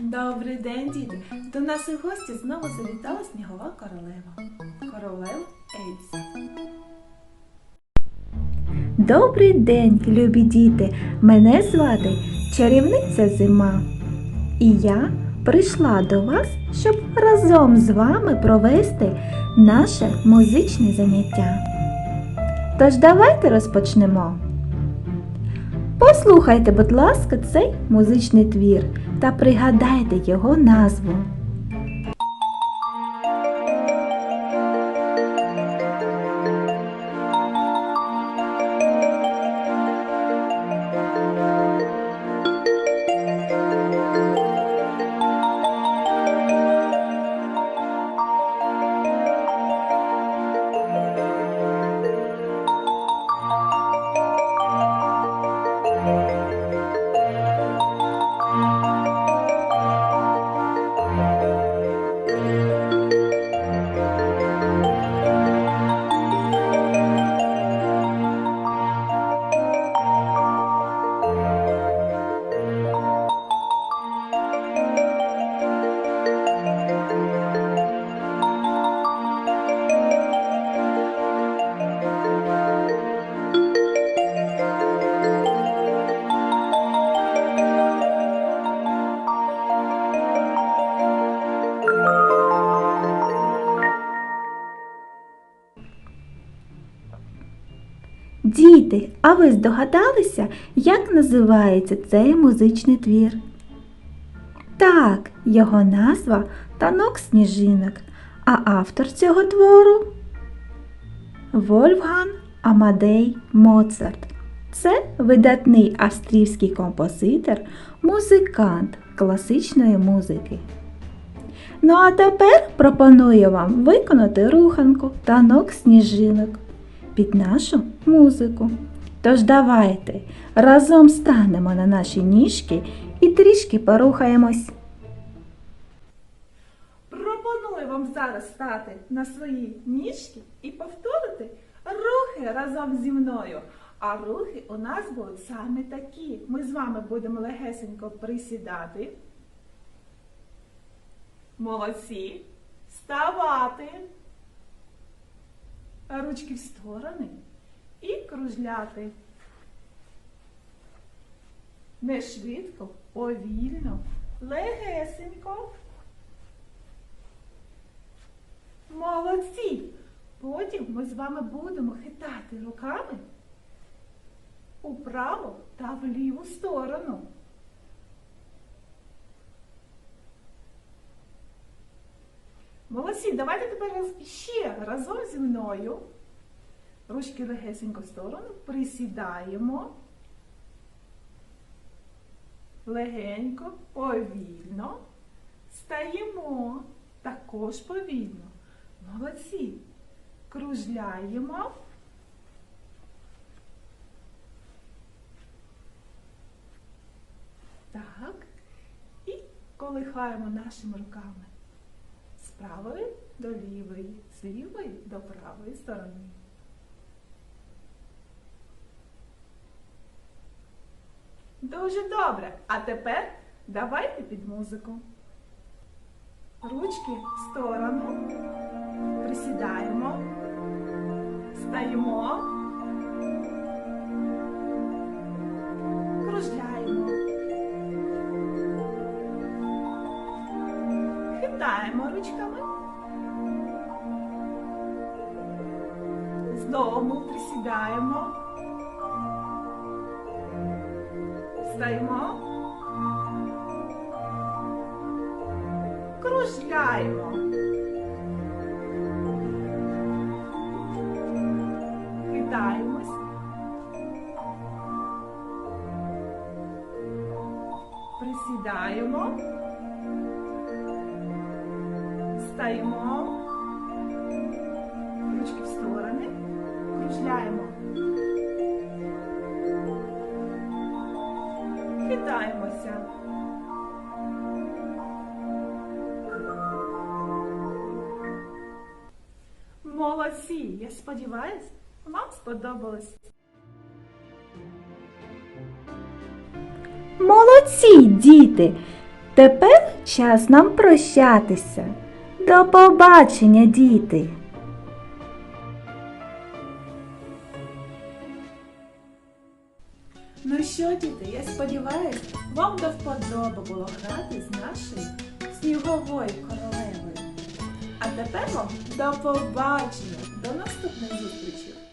Добрий день, діти! До нас у гості знову завітала снігова королева. Королева Ельза. Добрий день, любі діти! Мене звати чарівниця Зима. І я прийшла до вас, щоб разом з вами провести наше музичне заняття. Тож давайте розпочнемо. Послухайте, будь ласка, цей музичний твір та пригадайте його назву. Діти, а ви здогадалися, як називається цей музичний твір? Так, його назва Танок сніжинок, а автор цього твору Вольфган Амадей Моцарт. Це видатний австрійський композитор, музикант класичної музики. Ну а тепер пропоную вам виконати руханку танок сніжинок під нашу музику. Тож давайте разом станемо на наші ніжки і трішки порухаємось. Пропоную вам зараз стати на свої ніжки і повторити рухи разом зі мною. А рухи у нас будуть саме такі. Ми з вами будемо легесенько присідати. Молодці. Ставати. Ручки в сторони і кружляти. Не швидко, повільно, легесенько. Молодці! Потім ми з вами будемо хитати руками управо та в ліву сторону. Молодці, давайте тепер ще разом зі мною. Ручки легесенько в сторону, присідаємо. Легенько, повільно. Стаємо також повільно. Молодці. Кружляємо. Так. І колихаємо нашими руками правої до лівої, з лівої до правої сторони. Дуже добре. А тепер давайте під музику. Ручки в сторону. Присідаємо. Стаємо. Ручками. Знову присідаємо. Встаємо. Кружляємо. Хитаємось. Присідаємо. Встаємо. Ручки в сторони. Кружляємо. Хитаємося. Молодці! Я сподіваюсь, вам сподобалось. Молодці, діти! Тепер час нам прощатися. До побачення, діти! Ну що, діти, я сподіваюся, вам до вподоби було грати з нашою сніговою королевою. А тепер вам до побачення, до наступних зустрічей!